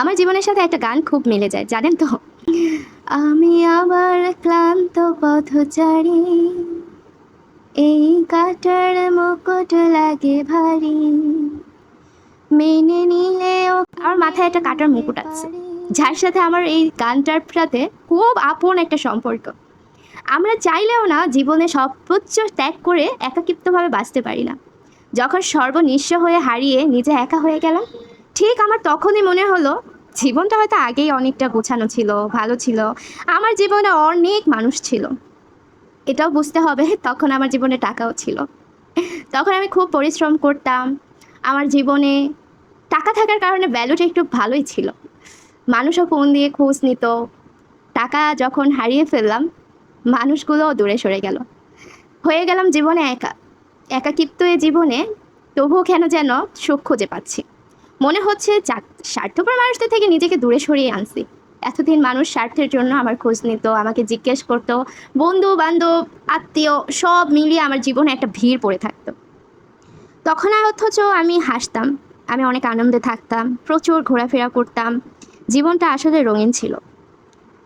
আমার জীবনের সাথে একটা গান খুব মিলে যায়, জানেন তো? আমি আবার ক্লান্ত পথচারী, এই কাটার মুকুট লাগে ভারী। মেনে নিলেও আমার মাথায় একটা কাটার মুকুট আছে, যার সাথে আমার এই গানটার সাথে খুব আপন একটা সম্পর্ক। আমরা চাইলেও না জীবনে সর্বোচ্চ ত্যাগ করে একাকিত্বভাবে বাঁচতে পারি না। যখন সর্বনিঃস্ব হয়ে হারিয়ে নিজে একা হয়ে গেলাম, ঠিক আমার তখনই মনে হলো জীবনটা হয়তো আগেই অনেকটা গোছানো ছিল, ভালো ছিল। আমার জীবনে অনেক মানুষ ছিল। এটাও বুঝতে হবে, তখন আমার জীবনে টাকাও ছিল। তখন আমি খুব পরিশ্রম করতাম। আমার জীবনে টাকা থাকার কারণে ভ্যালুটা একটু ভালোই ছিল। মানুষও ফোন দিয়ে খোঁজ নিত। টাকা যখন হারিয়ে ফেললাম, মানুষগুলোও দূরে সরে গেল। হয়ে গেলাম জীবনে একা। একাকিত্ব এ জীবনে তবুও কেন যেন সুখ খুঁজে পাচ্ছি। মনে হচ্ছে স্বার্থপর মানুষদের থেকে নিজেকে দূরে সরিয়ে আনছি। এতদিন মানুষ স্বার্থের জন্য আমার খোঁজ নিত, আমাকে জিজ্ঞেস করতো বন্ধু বান্ধব আত্মীয়, সব মিলিয়ে আমার জীবনে একটা ভিড় পড়ে থাকতো। তখন আর অথচ আমি হাসতাম, আমি অনেক আনন্দে থাকতাম, প্রচুর ঘোরাফেরা করতাম, জীবনটা আসলে রঙিন ছিল।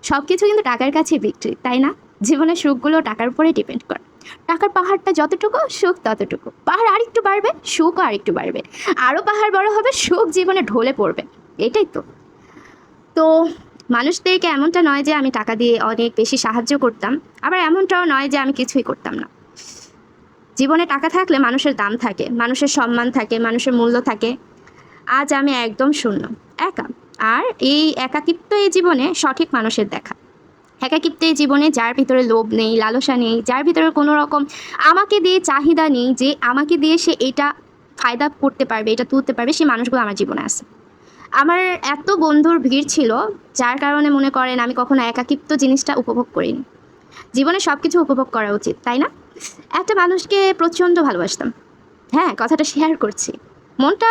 সব কিছু কিন্তু টাকার কাছে বিক্রি, তাই না? জীবনের সুখগুলো টাকার উপরে ডিপেন্ড করে। টাকার পাহাড়টা যতটুকু সুখ ততটুকু। পাহাড় আরেকটু বাড়বে, সুখও আরেকটু বাড়বে। আরও পাহাড় বড় হবে, সুখ জীবনে ঢলে পড়বে। এটাই তো। তো মানুষদেরকে এমনটা নয় যে আমি টাকা দিয়ে অনেক বেশি সাহায্য করতাম, আবার এমনটাও নয় যে আমি কিছুই করতাম না। জীবনে টাকা থাকলে মানুষের দাম থাকে, মানুষের সম্মান থাকে, মানুষের মূল্য থাকে। আজ আমি একদম শূন্য, একা। আর এই একাকিত্ব এই জীবনে সঠিক মানুষের দেখা। একাকিত্ব জীবনে যার ভিতরে লোভ নেই, লালসা নেই, যার ভিতরে কোনো রকম আমাকে দিয়ে চাহিদা নেই যে আমাকে দিয়ে সে এটা ফায়দা করতে পারবে, এটা তুলতে পারবে, সেই মানুষগুলো আমার জীবনে আছে। আমার এত বন্ধুর ভিড় ছিল, যার কারণে মনে করেন আমি কখনো একাকিত্ব জিনিসটা উপভোগ করিনি। জীবনে সব কিছু উপভোগ করা উচিত, তাই না? একটা মানুষকে প্রচণ্ড ভালোবাসতাম। হ্যাঁ কথাটা শেয়ার করছি। মনটা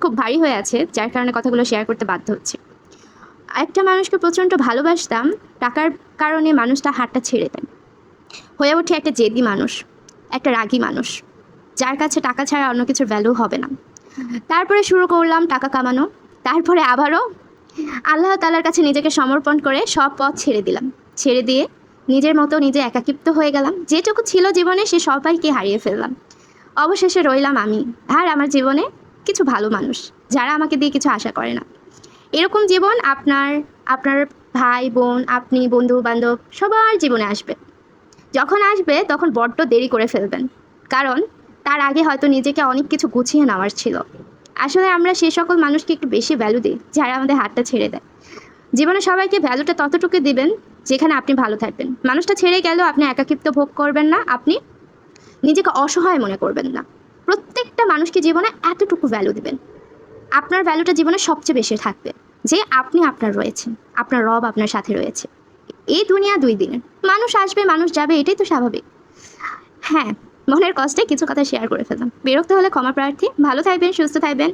খুব ভারী হয়ে আছে, যার কারণে কথাগুলো শেয়ার করতে বাধ্য হচ্ছে। একটা মানুষকে প্রচণ্ড ভালোবাসতাম, টাকার কারণে মানুষটা হাতটা ছেড়ে দেয়। হয়ে ওঠে একটা জেদি মানুষ, একটা রাগী মানুষ, যার কাছে টাকা ছাড়া অন্য কিছুর ভ্যালু হবে না। তারপরে শুরু করলাম টাকা কামানো, তারপরে আবারও আল্লাহ তালার কাছে নিজেকে সমর্পণ করে সব পথ ছেড়ে দিলাম। ছেড়ে দিয়ে নিজের মতো নিজে একাকিপ্ত হয়ে গেলাম। যেটুকু ছিল জীবনে সে সবাইকে হারিয়ে ফেললাম। অবশেষে রইলাম আমি, আর আমার জীবনে কিছু ভালো মানুষ, যারা আমাকে দিয়ে কিছু আশা করে না। এরকম জীবন আপনার আপনার ভাই, বোন, আপনি, বন্ধু, বান্ধব, সবার জীবনে আসবে। যখন আসবে, তখন বড্ড দেরি করে ফেলবেন। কারণ, তার আগে হয়তো নিজেকে অনেক কিছু গুছিয়ে নেওয়ার ছিল। আসলে আমরা সে সকল মানুষকে একটু বেশি ভ্যালু দিই, যারা আমাদের হাতটা ছেড়ে দেয়। জীবনে সবাইকে ভ্যালুটা ততটুকু দিবেন, যেখানে আপনি ভালো থাকবেন। মানুষটা ছেড়ে গেলেও আপনি একাকিত্ব ভোগ করবেন না, আপনি নিজেকে অসহায় মনে করবেন না। প্রত্যেকটা মানুষকে জীবনে এতটুকু ভ্যালু দিবেন। আপনার ভ্যালুটা জীবনে সবচেয়ে বেশি থাকবে। যে আপনি আপনার রয়েছেন, আপনার রব আপনার সাথে রয়েছে। এই দুনিয়া দুই দিনের। মানুষ আসবে, মানুষ যাবে, এটাই তো স্বাভাবিক। হ্যাঁ মনের কষ্টে কিছু কথা শেয়ার করে ফেললাম। বিরক্ত হলে ক্ষমা প্রার্থী। ভালো থাকবেন, সুস্থ থাকবেন।